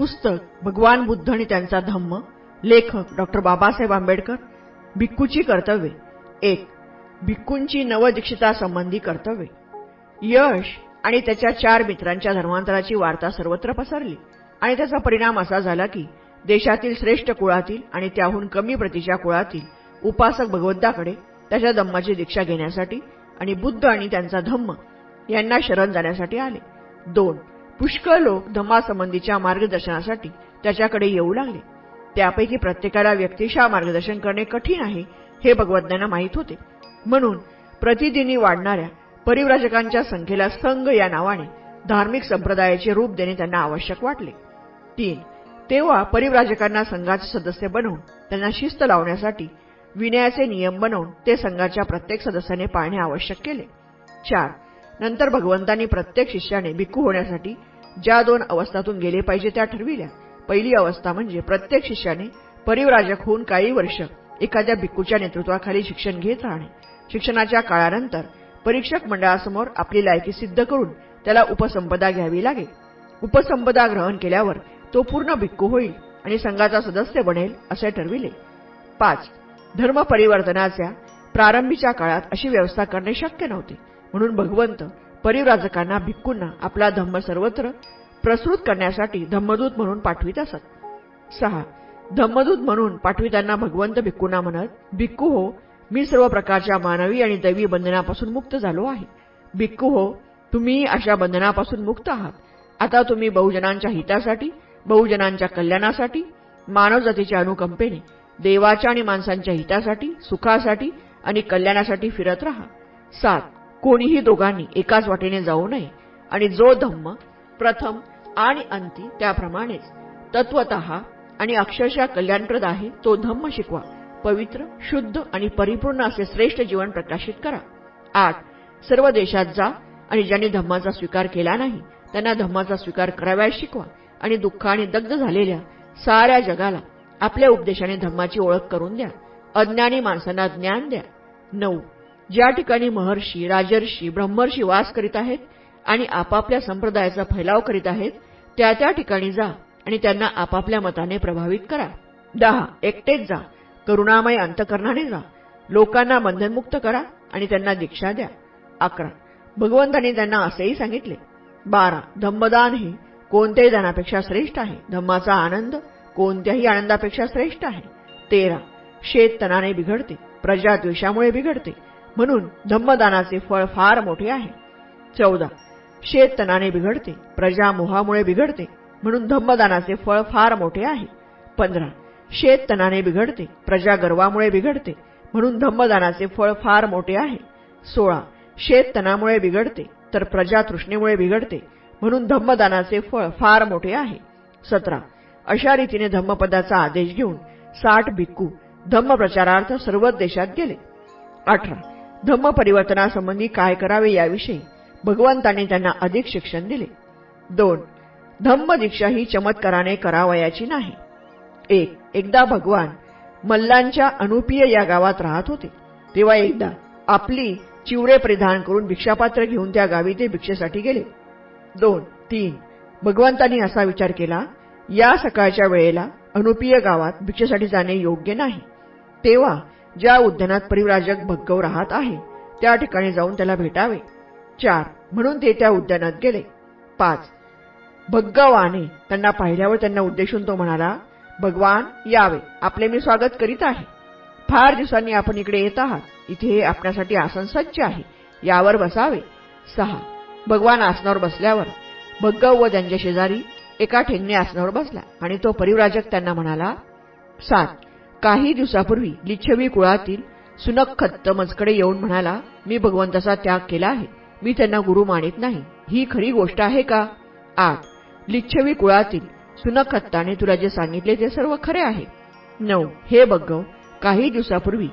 पुस्तक भगवान बुद्ध आणि त्यांचा धम्म लेखक डॉक्टर बाबासाहेब आंबेडकर भिक्खूची कर्तव्ये. एक भिक्खूंची नवदीक्षितासंबंधी कर्तव्ये. यश आणि त्याच्या चार मित्रांच्या धर्मांतराची वार्ता सर्वत्र पसरली. आणि त्याचा परिणाम असा झाला की देशातील श्रेष्ठ कुळातील आणि त्याहून कमी प्रतीच्या कुळातील उपासक भगवंताकडे त्याच्या धम्माची दीक्षा घेण्यासाठी आणि बुद्ध आणि त्यांचा धम्म यांना शरण जाण्यासाठी आले. दोन पुष्कळ लोक धम्मासंबंधीच्या मार्गदर्शनासाठी त्याच्याकडे येऊ लागले. त्यापैकी प्रत्येकाला व्यक्तिशा मार्गदर्शन करणे कठीण आहे हे भगवज्ञांना माहीत होते. म्हणून प्रतिदिनी वाढणाऱ्या परिव्राजकांच्या संख्येला संघ या नावाने धार्मिक संप्रदायाचे रूप देणे त्यांना आवश्यक वाटले. तीन तेव्हा परिव्राजकांना संघाचे सदस्य बनवून त्यांना शिस्त लावण्यासाठी विनयाचे नियम बनवून ते संघाच्या प्रत्येक सदस्याने पाळणे आवश्यक केले. चार नंतर भगवंतांनी प्रत्येक शिष्याने भिक्खू होण्यासाठी ज्या दोन अवस्थातून गेले पाहिजे त्या ठरविल्या. पहिली अवस्था म्हणजे प्रत्येक शिष्याने परिवराजक होऊन काही वर्ष एखाद्या भिक्खूच्या नेतृत्वाखाली शिक्षण घेत राहणे. शिक्षणाच्या काळानंतर परीक्षक मंडळासमोर आपली लायकी सिद्ध करून त्याला उपसंपदा घ्यावी लागेल उपसंपदा ग्रहण केल्यावर तो पूर्ण भिक्खू होईल आणि संघाचा सदस्य बनेल असे ठरविले. पाच. धर्म परिवर्तनाच्या प्रारंभीच्या काळात अशी व्यवस्था करणे शक्य नव्हते. म्हणून भगवंत परिव्राजकांना भिक्कूंना आपला धम्म सर्वत्र प्रसृत करण्यासाठी धम्मदूत म्हणून पाठवित असत. सहा धम्मदूत म्हणून पाठवितांना भगवंत भिक्कूंना म्हणत भिक्खू हो मी सर्व प्रकारच्या मानवी आणि दैवी बंधनापासून मुक्त झालो आहे. भिक्खू हो तुम्ही अशा बंधनापासून मुक्त आहात. आता तुम्ही बहुजनांच्या हितासाठी बहुजनांच्या कल्याणासाठी मानवजातीच्या अनुकंपेने देवाच्या आणि माणसांच्या हितासाठी सुखासाठी आणि कल्याणासाठी फिरत राहा. सात कोणीही दोघांनी एकाच वाटेने जाऊ नये. आणि जो धम्म प्रथम आणि अंती त्याप्रमाणेच तत्वत आणि अक्षरशः कल्याणप्रद आहे तो धम्म शिकवा. पवित्र शुद्ध आणि परिपूर्ण असे श्रेष्ठ जीवन प्रकाशित करा. आठ सर्व देशात जा आणि ज्यांनी धम्माचा स्वीकार केला नाही त्यांना धम्माचा स्वीकार कराव्यास शिकवा. आणि दुःखाने दग्ध झालेल्या साऱ्या जगाला आपल्या उपदेशाने धम्माची ओळख करून द्या. अज्ञानी माणसांना ज्ञान द्या. नऊ. ज्या ठिकाणी महर्षी राजर्षी ब्रह्मर्षी वास करीत आहेत आणि आपापल्या संप्रदायाचा फैलाव करीत आहेत त्या त्या ठिकाणी जा आणि त्यांना आपापल्या मताने प्रभावित करा. दहा एकटेच जा. करुणामय अंतकरणाने जा. लोकांना बंधनमुक्त करा आणि त्यांना दीक्षा द्या. अकरा भगवंतांनी त्यांना असेही सांगितले. बारा धम्मदान हे कोणत्याही दानापेक्षा श्रेष्ठ आहे. धम्माचा आनंद कोणत्याही आनंदापेक्षा श्रेष्ठ आहे. तेरा शेत तणाने बिघडते. प्रजा द्वेषामुळे बिघडते. म्हणून धम्मदानाचे फळ फार मोठे आहे. चौदा. शेत तनाने बिघडते प्रजा मोहामुळे बिघडते म्हणून धम्मदानाचे फळ फार मोठे आहे. पंधरा. शेत तनाने बिघडते प्रजा गर्वामुळे बिघडते म्हणून धम्मदानाचे फळ फार मोठे आहे. सोळा. शेत तणामुळे बिघडते तर प्रजा तृष्णेमुळे बिघडते म्हणून धम्मदानाचे फळ फार मोठे आहे. सतरा. अशा रीतीने धम्मपदाचा आदेश घेऊन साठ भिक्खू धम्मप्रचारार्थ सर्वच देशात गेले. अठरा. धम्म परिवर्तनासंबंधी काय करावे याविषयी भगवंतांनी त्यांना अधिक शिक्षण दिले. दोन धम्म दीक्षा ही चमत्काराने करावयाची नाही. एक एकदा भगवान मल्लांच्या अनुपीय या गावात राहत होते तेव्हा एकदा आपली चिवरे परिधान करून भिक्षापात्र घेऊन त्या गावी ते भिक्षेसाठी गेले. दोन तीन भगवंतांनी असा विचार केला या सकाळच्या वेळेला अनुपीय गावात भिक्षेसाठी जाणे योग्य नाही. तेव्हा ज्या उद्यानात परिव्राजक भग्गव राहत आहे त्या ठिकाणी जाऊन त्याला भेटावे. चार. म्हणून ते त्या उद्यानात गेले. पाच. भग्गवाने त्यांना पाहिल्यावर त्यांना उद्देशून तो म्हणाला भगवान यावे. आपले मी स्वागत करीत आहे. फार दिवसांनी आपण इकडे येत आहात. इथे हे आपल्यासाठी आसन सज्ज आहे. यावर बसावे. सहा. भगवान आसनावर बसल्यावर भग्गव व त्यांच्या शेजारी एका ठेंगणे आसनावर बसला आणि तो परिव्राजक त्यांना म्हणाला सात. काही दिवसापूर्वी लिच्छवी कुळातील सुनखत्त मजकडे येऊन म्हणाला मी भगवंताचा त्याग केला आहे. मी त्यांना गुरु मानित नाही. ही खरी गोष्ट आहे का? आठ लिच्छवी कुळातील सुनखत्ताने तुला जे सांगितले ते सर्व खरे आहे. नऊ हे बग्गव काही दिवसापूर्वी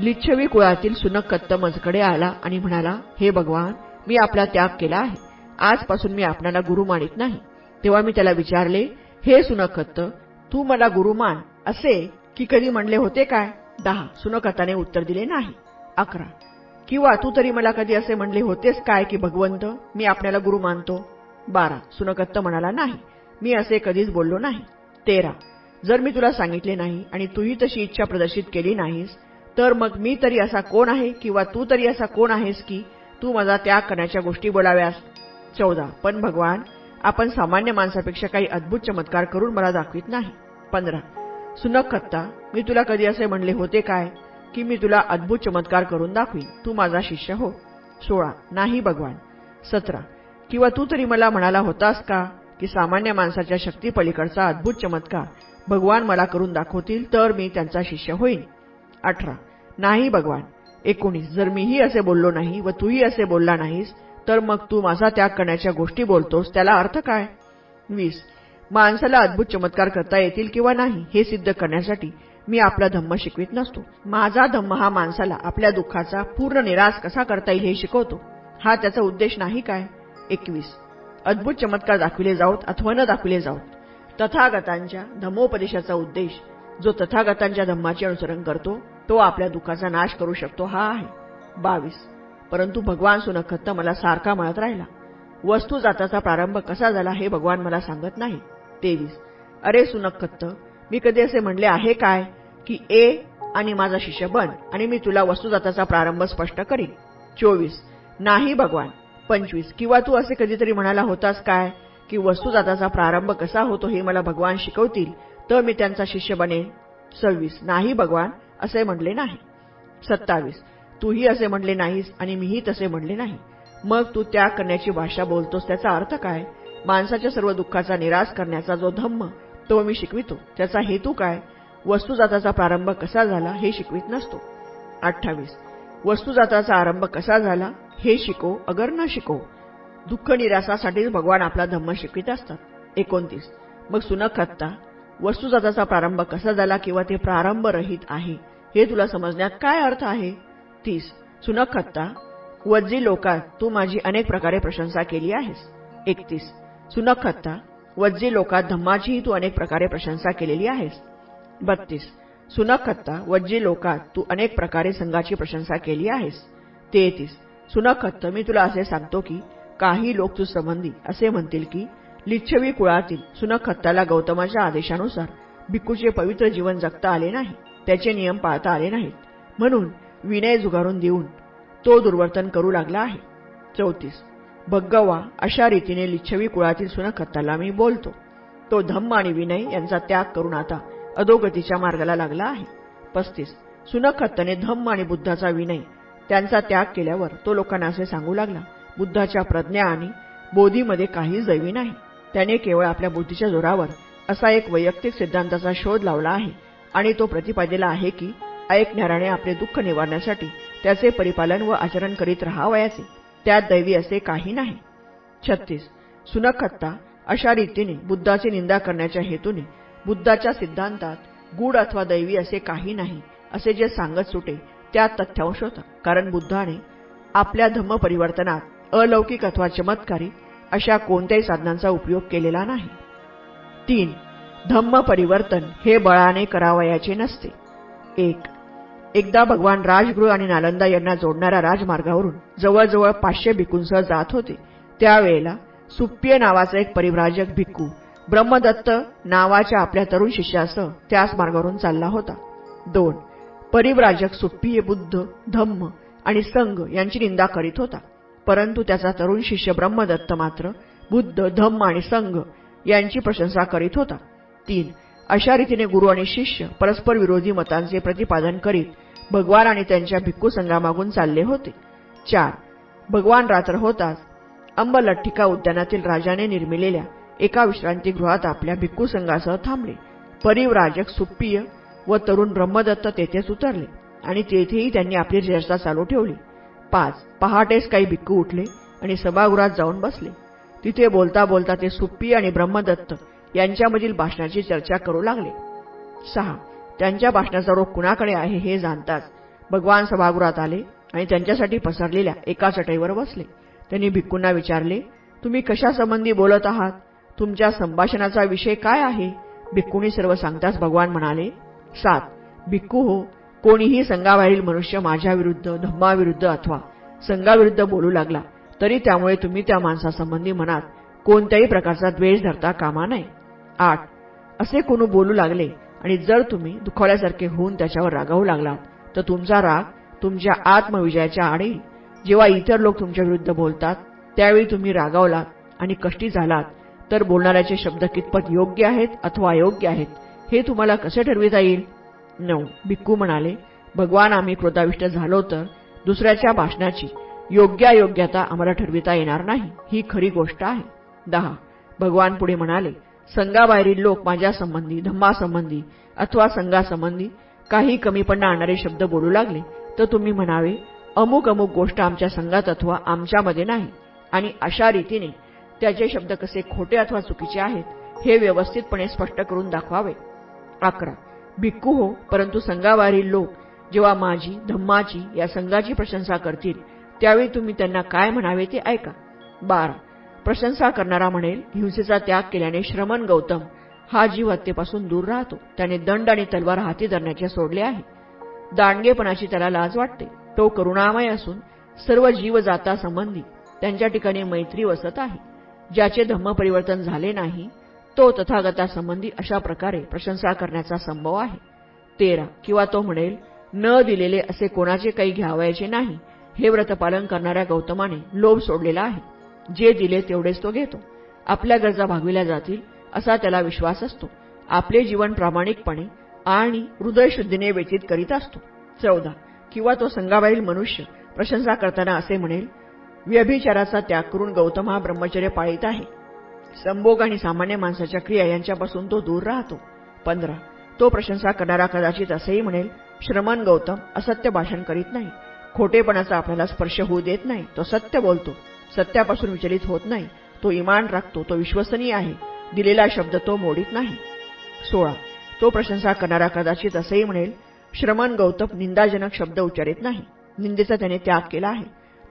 लिच्छवी कुळातील सुनखत्त मजकडे आला आणि म्हणाला हे भगवान मी आपला त्याग केला आहे. आजपासून मी आपल्याला गुरु मानित नाही. तेव्हा मी त्याला विचारले हे सुनखत्त तू मला गुरु मान असे की कधी म्हणले होते काय? दहा. सुनखताने उत्तर दिले नाही. अकरा. किंवा तू तरी मला कधी असे म्हणले होतेस काय की भगवंत मी आपल्याला गुरु मानतो? बारा. सुनकत्त म्हणाला नाही. मी असे कधीच बोललो नाही. तेरा. जर मी तुला सांगितले नाही आणि तूही तशी इच्छा प्रदर्शित केली नाहीस तर मग मी तरी असा कोण आहे किंवा तू तरी असा कोण आहेस की तू माझा त्याग करण्याच्या गोष्टी बोलाव्यास? चौदा. पण भगवान आपण सामान्य माणसापेक्षा काही अद्भुत चमत्कार करून मला दाखवित नाही. पंधरा. सुनक खत्ता मी तुला कधी असे म्हणले होते काय की मी तुला अद्भुत चमत्कार करून दाखवीन. तू माझा शिष्य हो. सोळा. नाही भगवान. सतरा. किंवा तू तरी मला म्हणाला होतास का की सामान्य माणसाच्या शक्तीपलीकडचा अद्भुत चमत्कार भगवान मला करून दाखवतील तर मी त्यांचा शिष्य होईन? अठरा. नाही भगवान. एकोणीस. जर मीही असे बोललो नाही व तूही असे बोलला नाहीस तर मग तू माझा त्याग करण्याच्या गोष्टी बोलतोस त्याला अर्थ काय? वीस. माणसाला अद्भुत चमत्कार करता येतील किंवा नाही हे सिद्ध करण्यासाठी मी आपला धम्म शिकवित नसतो. माझा धम्म हा माणसाला आपल्या दुःखाचा पूर्ण निराश कसा करता येईल हे शिकवतो. हा त्याचा उद्देश नाही काय? एकवीस. अद्भुत चमत्कार दाखविले जाऊत अथवा न दाखविले जाऊत तथागतांच्या धम्मोपदेशाचा उद्देश जो तथागतांच्या धम्माचे अनुसरण करतो तो आपल्या दुःखाचा नाश करू शकतो हा आहे. बावीस. परंतु भगवान सुनखत्त मला सारखा म्हणत राहिला. वस्तू जाताचा प्रारंभ कसा झाला हे भगवान मला सांगत नाही. तेवीस. अरे सुनखत्त मी कधी असे म्हणले आहे काय की ए आणि माझा शिष्य बन आणि मी तुला वस्तुजाताचा प्रारंभ स्पष्ट करीन. चोवीस. नाही भगवान. पंचवीस. किंवा तू असे कधीतरी म्हणाला होतास काय की वस्तुजाताचा प्रारंभ कसा होतो हे मला भगवान शिकवतील तर मी त्यांचा शिष्य बनेन? सव्वीस. नाही भगवान असे म्हणले नाही. सत्तावीस. तूही असे म्हणले नाहीस आणि मीही तसे म्हणले नाही. मग तू त्याग करण्याची भाषा बोलतोस त्याचा अर्थ काय? माणसाच्या सर्व दुःखाचा निराश करण्याचा जो धम्म तो मी शिकवितो त्याचा हेतू काय? वस्तुजाताचा प्रारंभ कसा झाला हे शिकवित नसतो. अठ्ठावीस. वस्तुजाताचा आरंभ कसा झाला हे शिको अगर न शिको. दुःख निराशासाठीच भगवान आपला धम्म शिकवित असतात. एकोणतीस. मग सुनखत्ता वस्तुजाताचा प्रारंभ कसा झाला किंवा ते प्रारंभ रहित आहे हे तुला समजण्यात काय अर्थ आहे? तीस. सुनखत्ता वज्जी लोकात तू माझी अनेक प्रकारे प्रशंसा केली आहेस. एकतीस. सुनखत्ता वज्जी लोकात धम्माचीही तू अनेक प्रकारे प्रशंसा केलेली आहेस. बत्तीस. सुनखत्ता वज्जी लोकात तू अनेक प्रकारे संघाची प्रशंसा केली आहेस. तेहतीस. सुनखत्त मी तुला असे सांगतो की काही लोक तू संबंधी असे म्हणतील की लिच्छवी कुळातील सुनखत्ताला गौतमाच्या आदेशानुसार भिक्कूचे पवित्र जीवन जगता आले नाही त्याचे नियम पाळता आले नाहीत. म्हणून विनय जुगारून देऊन तो दुर्वर्तन करू लागला आहे. चौतीस. भग्गवा अशा रीतीने लिच्छवी कुळातील सुनखत्ताला मी बोलतो. तो धम्म आणि विनय यांचा त्याग करून आता अधोगतीच्या मार्गाला लागला आहे. पस्तीस. सुनखत्तने धम्म आणि बुद्धाचा विनय. त्यांचा त्याग केल्यावर तो लोकांना असे सांगू लागला बुद्धाच्या प्रज्ञा आणि बोधीमध्ये काहीच दैवी नाही. त्याने केवळ आपल्या बुद्धीच्या जोरावर असा एक वैयक्तिक सिद्धांताचा शोध लावला आहे आणि तो प्रतिपादिला आहे की ऐकणाऱ्याने आपले दुःख निवारण्यासाठी त्याचे परिपालन व आचरण करीत राहावयाचे. त्यात दैवी असे काही नाही. छत्तीस. सुनखत्ता अशा रीतीने बुद्धाची निंदा करण्याच्या हेतूने बुद्धाच्या सिद्धांतात गूढ अथवा दैवी असे काही नाही असे जे सांगत सुटे त्यात तथ्यांश होता. कारण बुद्धाने आपल्या धम्म परिवर्तनात अलौकिक अथवा चमत्कारी अशा कोणत्याही साधनांचा उपयोग केलेला नाही. तीन. धम्म परिवर्तन हे बळाने करावयाचे नसते. एक. एकदा भगवान राजगृह आणि नालंदा यांना जोडणाऱ्या राजमार्गावरून जवळजवळ पाचशे भिकूंसह जात होते. त्यावेळेला सुप्पिय नावाचा एक परिव्राजक भिक्खू ब्रह्मदत्त नावाच्या आपल्या तरुण शिष्यासह त्याच मार्गावरून चालला होता. दोन परिव्राजक सुप्पिय बुद्ध धम्म आणि संघ यांची निंदा करीत होता. परंतु त्याचा तरुण शिष्य ब्रह्मदत्त मात्र बुद्ध धम्म आणि संघ यांची प्रशंसा करीत होता. तीन अशा रीतीने गुरु आणि शिष्य परस्पर विरोधी मतांचे प्रतिपादन करीत भगवान आणि त्यांच्या भिक्खू संघामागून चालले होते. चार. भगवान रात्र होताच अंबलठ्ठिका उद्यानातील राजाने निर्मिलेल्या एका विश्रांतीगृहात आपल्या भिक्खू संघासह थांबले. परिवराजक सुप्पिय व तरुण ब्रह्मदत्त तेथेच उतरले आणि तेथेही त्यांनी आपली चर्चा चालू ठेवली. पाच. पहाटेस काही भिक्खू उठले आणि सभागृहात जाऊन बसले. तिथे बोलता बोलता ते सुप्पी आणि ब्रह्मदत्त यांच्यामधील भाषणाची चर्चा करू लागले. सहा. त्यांच्या भाषणाचा रोग कुणाकडे आहे हे जाणताच भगवान सभागृहात आले आणि त्यांच्यासाठी पसरलेल्या एका चटईवर बसले. त्यांनी भिक्कूंना विचारले तुम्ही कशासंबंधी बोलत आहात? तुमच्या संभाषणाचा विषय काय आहे? भिक्कूंनी सर्व सांगताच भगवान म्हणाले सात. भिक्कू हो कोणीही संघाबाहेरील मनुष्य माझ्याविरुद्ध धम्माविरुद्ध अथवा संघाविरुद्ध बोलू लागला तरी त्यामुळे तुम्ही त्या माणसासंबंधी मनात कोणत्याही प्रकारचा द्वेष धरता कामा नये. आठ. असे कोणी बोलू लागले आणि जर तुम्ही दुखावल्यासारखे होऊन त्याच्यावर रागावू लागलात तर तुमचा राग तुमच्या आत्मविजयाच्या आड. जेव्हा इतर लोक तुमच्या विरुद्ध बोलतात त्यावेळी तुम्ही रागावलात आणि कष्टी झालात तर बोलणाऱ्याचे शब्द कितपत योग्य आहेत अथवा अयोग्य आहेत हे तुम्हाला कसे ठरविता येईल? नऊ. भिक्कू म्हणाले भगवान आम्ही क्रोधाविष्ट झालो तर दुसऱ्याच्या भाषणाची योग्यायोग्यता आम्हाला ठरविता येणार नाही. ही खरी गोष्ट आहे. दहा. भगवान पुढे म्हणाले संघाबाहेरील लोक माझ्यासंबंधी धम्मासंबंधी अथवा संघासंबंधी काही कमीपणा आणणारे शब्द बोलू लागले तर तुम्ही म्हणावे अमुक अमुक गोष्ट आमच्या संघात अथवा आमच्यामध्ये नाही. आणि अशा रीतीने त्याचे शब्द कसे खोटे अथवा चुकीचे आहेत हे व्यवस्थितपणे स्पष्ट करून दाखवावे. अकरा. भिक्कू हो परंतु संघाबाहेरील लोक जेव्हा माझी धम्माची या संघाची प्रशंसा करतील त्यावेळी तुम्ही त्यांना काय म्हणावे ते ऐका. बारा. प्रशंसा करणारा म्हणेल हिंसेचा त्याग केल्याने श्रमण गौतम. हा जीव हत्येपासून दूर राहतो. त्याने दंड आणि तलवार हाती धरण्याचे सोडले आहे दांडगेपणाची त्याला लाज वाटते. तो करुणामय असून सर्व जीव जातासंबंधी त्यांच्या ठिकाणी मैत्री वसत आहे. ज्याचे धम्म परिवर्तन झाले नाही तो तथागतासंबंधी अशा प्रकारे प्रशंसा करण्याचा संभव आहे. तेरा. किंवा तो म्हणेल न दिलेले असे कोणाचे काही घ्यावायचे नाही. हे व्रतपालन करणाऱ्या गौतमाने लोभ सोडलेला आहे. जे दिले तेवढेच तो घेतो. आपल्या गरजा भागविल्या जातील असा त्याला विश्वास असतो. आपले जीवन प्रामाणिकपणे आणि हृदयशुद्धीने व्यतीत करीत असतो. चौदा. किंवा तो संघाबाहेरील मनुष्य प्रशंसा करताना असे म्हणेल व्यभिचाराचा त्याग करून गौतम हा ब्रह्मचर्य पाळीत आहे. संभोग आणि सामान्य माणसाच्या क्रिया यांच्यापासून तो दूर राहतो. पंधरा. तो प्रशंसा करणारा कदाचित असेही म्हणेल श्रमण गौतम असत्य भाषण करीत नाही. खोटेपणाचा आपल्याला स्पर्श होऊ देत नाही. तो सत्य बोलतो. सत्यापासून विचलित होत नाही. तो इमान राखतो तो विश्वसनीय आहे. दिलेला शब्द तो मोडीत नाही. सोळा. तो प्रशंसा करणारा कदाचित असंही म्हणेल श्रमण गौतम निंदाजनक शब्द उच्चारित नाही. निंदेचा त्याने त्याग केला आहे.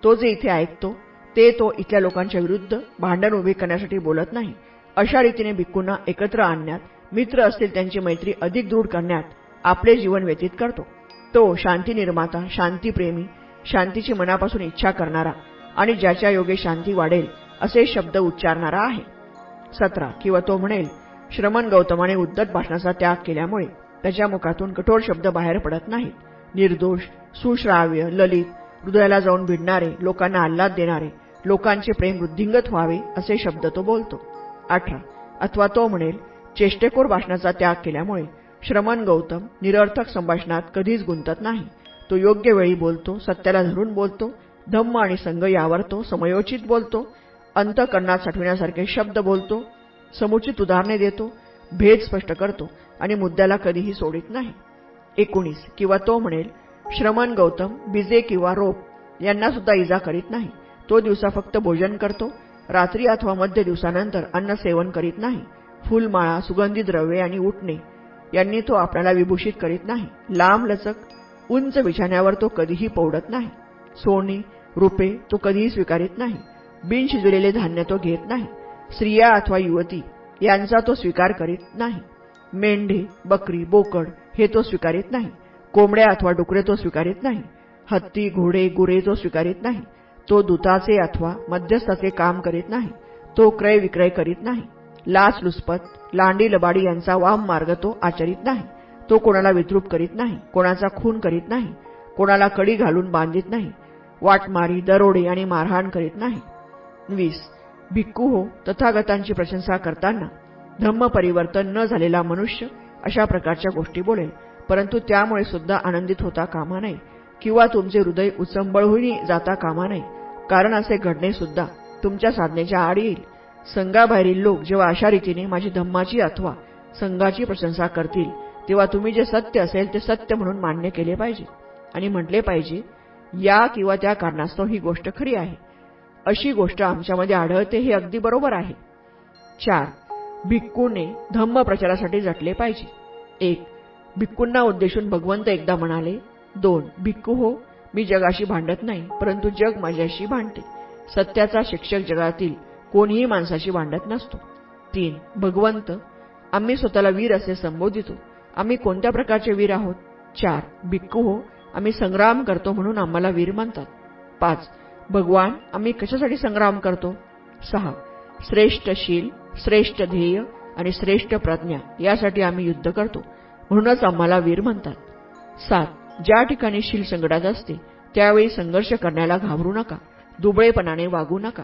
तो जे इथे ऐकतो ते तो इथल्या लोकांच्या विरुद्ध भांडण उभे करण्यासाठी बोलत नाही. अशा रीतीने भिक्कूंना एकत्र आणण्यात मित्र असतील त्यांची मैत्री अधिक दृढ करण्यात आपले जीवन व्यतीत करतो. तो शांती निर्माता शांतीप्रेमी शांतीची मनापासून इच्छा करणारा आणि ज्याच्या योगे शांती वाढेल असे शब्द उच्चारणारा आहे. सतरा किंवा तो म्हणेल श्रमण गौतमाने उद्धत भाषणाचा त्याग केल्यामुळे त्याच्या मुखातून कठोर शब्द बाहेर पडत नाहीत. निर्दोष सुश्राव्य ललित हृदयाला जाऊन भिडणारे लोकांना आल्हाद देणारे लोकांचे प्रेम वृद्धिंगत व्हावे असे शब्द तो बोलतो. अठरा अथवा तो म्हणेल चेष्टेकोर भाषणाचा त्याग केल्यामुळे श्रमण गौतम निरर्थक संभाषणात कधीच गुंतत नाही. तो योग्य वेळी बोलतो सत्याला धरून बोलतो धम्म आणि संघ यावरतो समयोचित बोलतो अंतकरणात साठविण्यासारखे शब्द बोलतो समुचित उदाहरणे देतो भेद स्पष्ट करतो आणि मुद्द्याला कधीही सोडित नाही. एकोणीस किंवा तो म्हणेल श्रमण गौतम बिजे किंवा रोप यांना सुद्धा इजा करीत नाही. तो दिवसा फक्त भोजन करतो रात्री अथवा मध्य दिवसानंतर अन्न सेवन करीत नाही. फुलमाळा सुगंधी द्रव्ये आणि उठणे यांनी तो आपल्याला विभूषित करीत नाही. लांब लचक उंच बिछाण्यावर तो कधीही पौडत नाही. सोने रुपे तो कधीही स्वीकारित नाही. बिन शिजलेले धान्य तो घेत नाही. स्त्रिया अथवा युवती यांचा तो स्वीकार करीत नाही. मेंढे बकरी बोकड हे तो स्वीकारित नाही. कोंबड्या अथवा डुकरे तो स्वीकारित नाही. हत्ती घोडे गुरे तो स्वीकारित नाही. तो दुताचे अथवा मध्यस्थाचे काम करीत नाही. तो क्रय विक्रय करीत नाही. लाच लुचपत लांडी लबाडी यांचा वाम मार्ग तो आचरित नाही. तो कोणाला विद्रूप करीत नाही कोणाचा खून करीत नाही कोणाला कडी घालून बांधित नाही. वाटमारी दरोडे आणि मारहाण करीत नाही. वीस. भिक्कू हो तथागतांची प्रशंसा करताना धम्म परिवर्तन न झालेला मनुष्य अशा प्रकारच्या गोष्टी बोलेल परंतु त्यामुळे सुद्धा आनंदित होता कामा नये किंवा तुमचे हृदय उचंबळहून जाता कामा नये. कारण असे घडणे सुद्धा तुमच्या साधनेच्या आड येईल. संघाबाहेरील लोक जेव्हा अशा रीतीने माझी धम्माची अथवा संघाची प्रशंसा करतील तेव्हा तुम्ही जे सत्य असेल ते सत्य म्हणून मान्य केले पाहिजे. आणि म्हटले पाहिजे या किंवा त्या कारणास्तव ही गोष्ट खरी आहे. अशी गोष्ट आमच्यामध्ये आढळते हे अगदी बरोबर आहे. चार भिक्कूने धम्म प्रचारासाठी जटले पाहिजे. एक भिक्कूंना उद्देशून भगवंत एकदा म्हणाले दोन भिक्कू हो मी जगाशी भांडत नाही परंतु जग माझ्याशी भांडते. सत्याचा शिक्षक जगातील कोणीही माणसाशी भांडत नसतो. तीन भगवंत आम्ही स्वतःला वीर असे संबोधितो. आम्ही कोणत्या प्रकारचे वीर आहोत? चार भिक्कू हो आम्ही संग्राम करतो म्हणून आम्हाला वीर म्हणतात. पाच भगवान आम्ही कशासाठी संग्राम करतो? सहा श्रेष्ठ शील श्रेष्ठ ध्येय आणि श्रेष्ठ प्रज्ञा यासाठी आम्ही युद्ध करतो. म्हणूनच आम्हाला वीर म्हणतात. सात ज्या ठिकाणी शील संकटात असते त्यावेळी संघर्ष करण्याला घाबरू नका. दुबळेपणाने वागू नका.